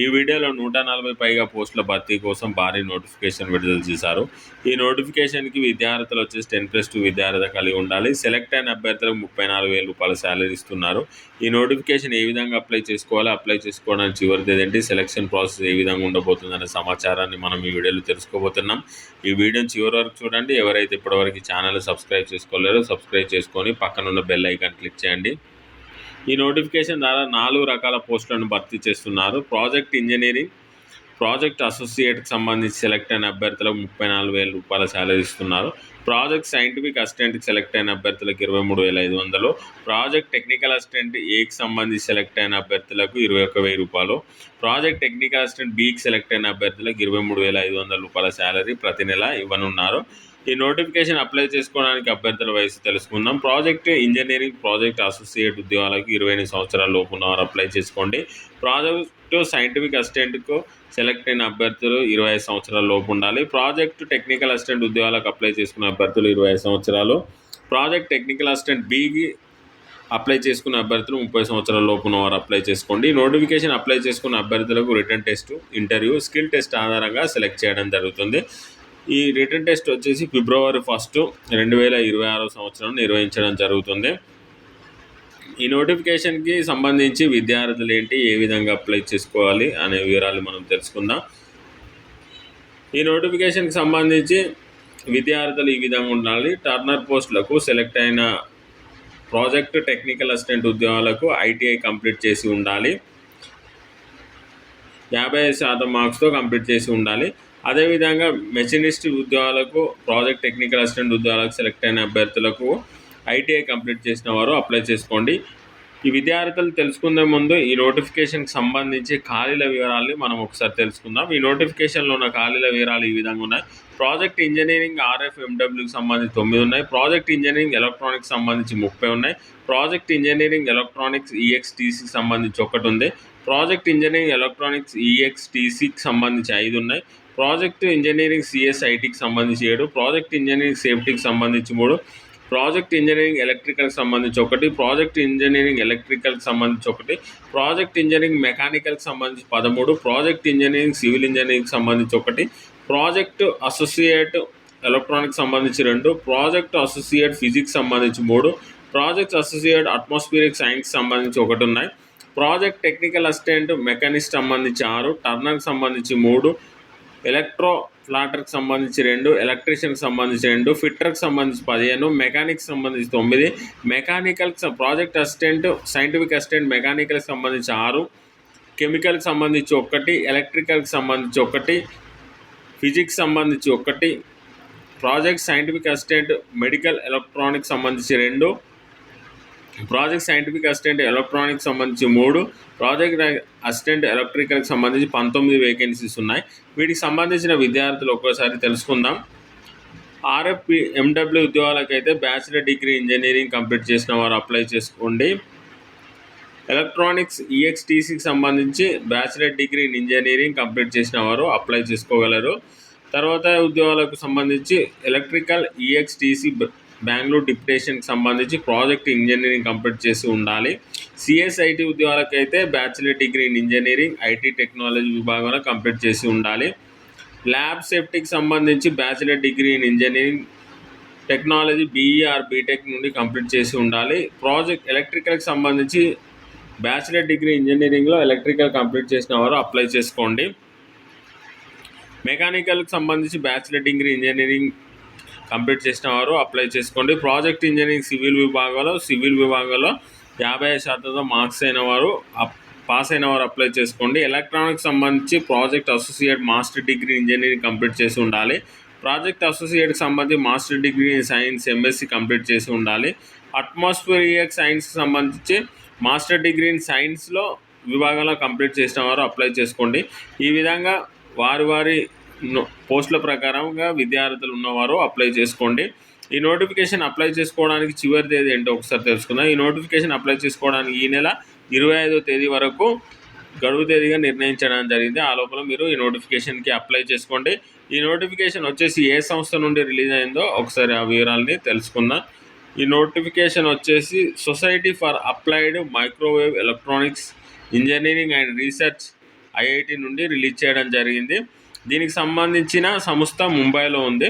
ఈ వీడియోలో నూట నలభై పైగా పోస్టుల భర్తీ కోసం భారీ నోటిఫికేషన్ విడుదల చేశారు. ఈ నోటిఫికేషన్కి విద్యార్థులు వచ్చేసి టెన్ ప్లస్ టూ విద్యార్థి కలిగి ఉండాలి. సెలెక్ట్ అయిన అభ్యర్థులకు ముప్పై నాలుగు వేల రూపాయల శాలరీ ఇస్తున్నారు. ఈ నోటిఫికేషన్ ఏ విధంగా అప్లై చేసుకోవాలి అప్లై చేసుకోవడానికి చివరిది ఏంటి సెలక్షన్ ప్రాసెస్ ఏ విధంగా ఉండబోతుందనే సమాచారాన్ని మనం ఈ వీడియోలో తెలుసుకోబోతున్నాం. ఈ వీడియోని చివరి వరకు చూడండి. ఎవరైతే ఇప్పటివరకు ఛానల్ సబ్స్క్రైబ్ చేసుకోలేరో సబ్స్క్రైబ్ చేసుకొని పక్కనున్న బెల్ ఐకాన్ క్లిక్ చేయండి. ఈ నోటిఫికేషన్ ద్వారా నాలుగు రకాల పోస్టులను భర్తీ చేస్తున్నారు. ప్రాజెక్ట్ ఇంజనీరింగ్ ప్రాజెక్ట్ అసోసియేట్కి సంబంధించి సెలెక్ట్ అయిన అభ్యర్థులకు ముప్పై నాలుగు వేల రూపాయల శాలరీ ఇస్తున్నారు. ప్రాజెక్ట్ సైంటిఫిక్ అసిస్టెంట్కి సెలెక్ట్ అయిన అభ్యర్థులకు ఇరవై మూడు వేల ఐదు వందలు. ప్రాజెక్ట్ టెక్నికల్ అసిస్టెంట్ ఏకి సంబంధించి సెలెక్ట్ అయిన అభ్యర్థులకు ఇరవై ఒక వెయ్యి రూపాయలు. ప్రాజెక్ట్ టెక్నికల్ అసిస్టెంట్ బీకి సెలెక్ట్ అయిన అభ్యర్థులకు ఇరవై మూడు వేల ఐదు వందల రూపాయల శాలరీ ప్రతి నెల ఇవ్వనున్నారు. ఈ నోటిఫికేషన్ అప్లై చేసుకోవడానికి అభ్యర్థుల వయసు తెలుసుకుందాం. ప్రాజెక్ట్ ఇంజనీరింగ్ ప్రాజెక్ట్ అసోసియేట్ ఉద్యోగాలకు ఇరవై ఎనిమిది సంవత్సరాల లోపు ఉన్నవారు అప్లై చేసుకోండి. ప్రాజెక్టు సైంటిఫిక్ అసిస్టెంట్కు సెలెక్ట్ అయిన అభ్యర్థులు ఇరవై ఐదు సంవత్సరాల లోపు ఉండాలి. ప్రాజెక్ట్ టెక్నికల్ అసిస్టెంట్ ఉద్యోగాలకు అప్లై చేసుకున్న అభ్యర్థులు ఇరవై ఐదు సంవత్సరాలు. ప్రాజెక్ట్ టెక్నికల్ అసిస్టెంట్ బీకి అప్లై చేసుకున్న అభ్యర్థులు ముప్పై సంవత్సరాల లోపు ఉన్నవారు అప్లై చేసుకోండి. నోటిఫికేషన్ అప్లై చేసుకున్న అభ్యర్థులకు written test interview skill test ఆధారంగా సెలెక్ట్ చేయడం జరుగుతుంది. ఈ రిటర్న్ టెస్ట్ వచ్చేసి ఫిబ్రవరి ఫస్ట్ రెండు వేల ఇరవై ఆరో సంవత్సరం నిర్వహించడం జరుగుతుంది. ఈ నోటిఫికేషన్కి సంబంధించి విద్యార్థులు ఏంటి ఏ విధంగా అప్లై చేసుకోవాలి అనే వివరాలు మనం తెలుసుకుందాం. ఈ నోటిఫికేషన్కి సంబంధించి విద్యార్థులు ఈ విధంగా ఉండాలి. టర్నర్ పోస్టులకు సెలెక్ట్ అయిన ప్రాజెక్ట్ టెక్నికల్ అసిస్టెంట్ ఉద్యోగాలకు ఐటీఐ కంప్లీట్ చేసి ఉండాలి. యాభై శాతం మార్క్స్తో కంప్లీట్ చేసి ఉండాలి. అదేవిధంగా మెషినిస్ట్ ఉద్యోగాలకు ప్రాజెక్ట్ టెక్నికల్ అసిస్టెంట్ ఉద్యోగాలకు సెలెక్ట్ అయిన అభ్యర్థులకు ఐటీఐ కంప్లీట్ చేసిన వారు అప్లై చేసుకోండి. ఈ విద్యార్థులు తెలుసుకునే ముందు ఈ నోటిఫికేషన్కి సంబంధించి ఖాళీల వివరాలని మనం ఒకసారి తెలుసుకుందాం. ఈ నోటిఫికేషన్లో ఉన్న ఖాళీల వివరాలు ఈ విధంగా ఉన్నాయి. ప్రాజెక్ట్ ఇంజనీరింగ్ ఆర్ఎఫ్ ఎండబ్ల్యూకి సంబంధించి తొమ్మిది ఉన్నాయి. ప్రాజెక్ట్ ఇంజనీరింగ్ ఎలక్ట్రానిక్స్ సంబంధించి ముప్పై ఉన్నాయి. ప్రాజెక్ట్ ఇంజనీరింగ్ ఎలక్ట్రానిక్స్ ఈఎక్స్టీసీకి సంబంధించి ఒకటి ఉంది. ప్రాజెక్ట్ ఇంజనీరింగ్ ఎలక్ట్రానిక్స్ ఈఎక్స్టీసీకి సంబంధించి ఐదు ఉన్నాయి. ప్రాజెక్ట్ ఇంజనీరింగ్ సిఎస్ఐటికి సంబంధించి ఏడు ప్రాజెక్ట్ ఇంజనీరింగ్ సేఫ్టీకి సంబంధించి మూడు ప్రాజెక్ట్ ఇంజనీరింగ్ ఎలక్ట్రికల్కి సంబంధించి ఒకటి ప్రాజెక్ట్ ఇంజనీరింగ్ ఎలక్ట్రికల్కి సంబంధించి ఒకటి ప్రాజెక్ట్ ఇంజనీరింగ్ మెకానికల్కి సంబంధించి పదమూడు ప్రాజెక్ట్ ఇంజనీరింగ్ సివిల్ ఇంజనీరింగ్కి సంబంధించి ఒకటి ప్రాజెక్ట్ అసోసియేట్ ఎలక్ట్రానిక్స్ సంబంధించి రెండు ప్రాజెక్ట్ అసోసియేట్ ఫిజిక్స్ సంబంధించి మూడు ప్రాజెక్ట్ అసోసియేట్ అట్మాస్ఫియరిక్ సైన్స్ సంబంధించి ఒకటి ఉన్నాయి ప్రాజెక్ట్ టెక్నికల్ అసిస్టెంట్ మెకానిస్ట్ సంబంధించి ఆరు టర్నర్కి సంబంధించి మూడు ఎలక్ట్రో ఫ్లాటర్కి సంబంధించి రెండు ఎలక్ట్రీషియన్కి సంబంధించి రెండు ఫిట్టర్కి సంబంధించి పదిహేను మెకానిక్కి సంబంధించి తొమ్మిది mechanical project assistant scientific assistant మెకానికల్కి సంబంధించి ఆరు కెమికల్కి సంబంధించి ఒకటి ఎలక్ట్రికల్కి సంబంధించి ఒకటి ఫిజిక్స్ సంబంధించి ఒకటి project scientific assistant medical electronics సంబంధించి రెండు ప్రాజెక్ట్ సైంటిఫిక్ అసిస్టెంట్ ఎలక్ట్రానిక్స్ సంబంధించి మూడు ప్రాజెక్ట్ అసిస్టెంట్ ఎలక్ట్రికల్కి సంబంధించి పంతొమ్మిది వేకెన్సీస్ ఉన్నాయి. వీటికి సంబంధించిన విద్యార్థులు ఒక్కోసారి తెలుసుకుందాం. ఆర్ఎఫ్పి ఎండబ్ల్యూ ఉద్యోగాలకైతే బ్యాచిలర్ డిగ్రీ ఇంజనీరింగ్ కంప్లీట్ చేసిన వారు అప్లై చేసుకోండి. ఎలక్ట్రానిక్స్ ఈఎక్స్టీసీకి సంబంధించి bachelor degree in engineering complete చేసిన వారు అప్లై చేసుకోగలరు. తర్వాత ఉద్యోగాలకు సంబంధించి ఎలక్ట్రికల్ ఈఎక్స్టీసీ బెంగళూరు డిప్రెషన్కి సంబంధించి ప్రాజెక్ట్ ఇంజనీరింగ్ కంప్లీట్ చేసి ఉండాలి. CSIT ఉద్యోగాలకైతే bachelor degree in engineering IT technology విభాగంలో కంప్లీట్ చేసి ఉండాలి. ల్యాబ్ సేఫ్టీకి సంబంధించి bachelor degree in engineering technology BE or BTech నుండి కంప్లీట్ చేసి ఉండాలి. ప్రాజెక్ట్ ఎలక్ట్రికల్కి సంబంధించి బ్యాచిలర్ డిగ్రీ ఇంజనీరింగ్లో ఎలక్ట్రికల్ కంప్లీట్ చేసిన వారు అప్లై చేసుకోండి. మెకానికల్కి సంబంధించి బ్యాచిలర్ డిగ్రీ ఇంజనీరింగ్ కంప్లీట్ చేసిన వారు అప్లై చేసుకోండి. ప్రాజెక్ట్ ఇంజనీరింగ్ సివిల్ విభాగంలో సివిల్ విభాగంలో యాభై శాతంతో మార్క్స్ అయిన వారు పాస్ అయిన వారు అప్లై చేసుకోండి. ఎలక్ట్రానిక్స్ సంబంధించి project associate master degree engineering complete చేసి ఉండాలి. ప్రాజెక్ట్ అసోసియేట్కి సంబంధించి master degree in science MSc complete చేసి ఉండాలి. అట్మాస్ఫియర్ సైన్స్కి సంబంధించి మాస్టర్ డిగ్రీ ఇన్ సైన్స్లో విభాగంలో కంప్లీట్ చేసిన వారు అప్లై చేసుకోండి. ఈ విధంగా వారి వారి పోస్టుల ప్రకారంగా విద్యార్థులు ఉన్నవారు అప్లై చేసుకోండి. ఈ నోటిఫికేషన్ అప్లై చేసుకోవడానికి చివరి తేదీ ఏంటో ఒకసారి తెలుసుకుందాం. ఈ నోటిఫికేషన్ అప్లై చేసుకోవడానికి ఈ నెల ఇరవై ఐదో తేదీ వరకు గడువు తేదీగా నిర్ణయించడం జరిగింది. ఆ లోపల మీరు ఈ నోటిఫికేషన్కి అప్లై చేసుకోండి. ఈ నోటిఫికేషన్ వచ్చేసి ఏ సంస్థ నుండి రిలీజ్ అయిందో ఒకసారి ఆ వివరాలని తెలుసుకుందాం. ఈ నోటిఫికేషన్ వచ్చేసి society for applied microwave electronics engineering and research IIT నుండి రిలీజ్ చేయడం జరిగింది. దీనికి సంబంధించిన సంస్థ ముంబైలో ఉంది.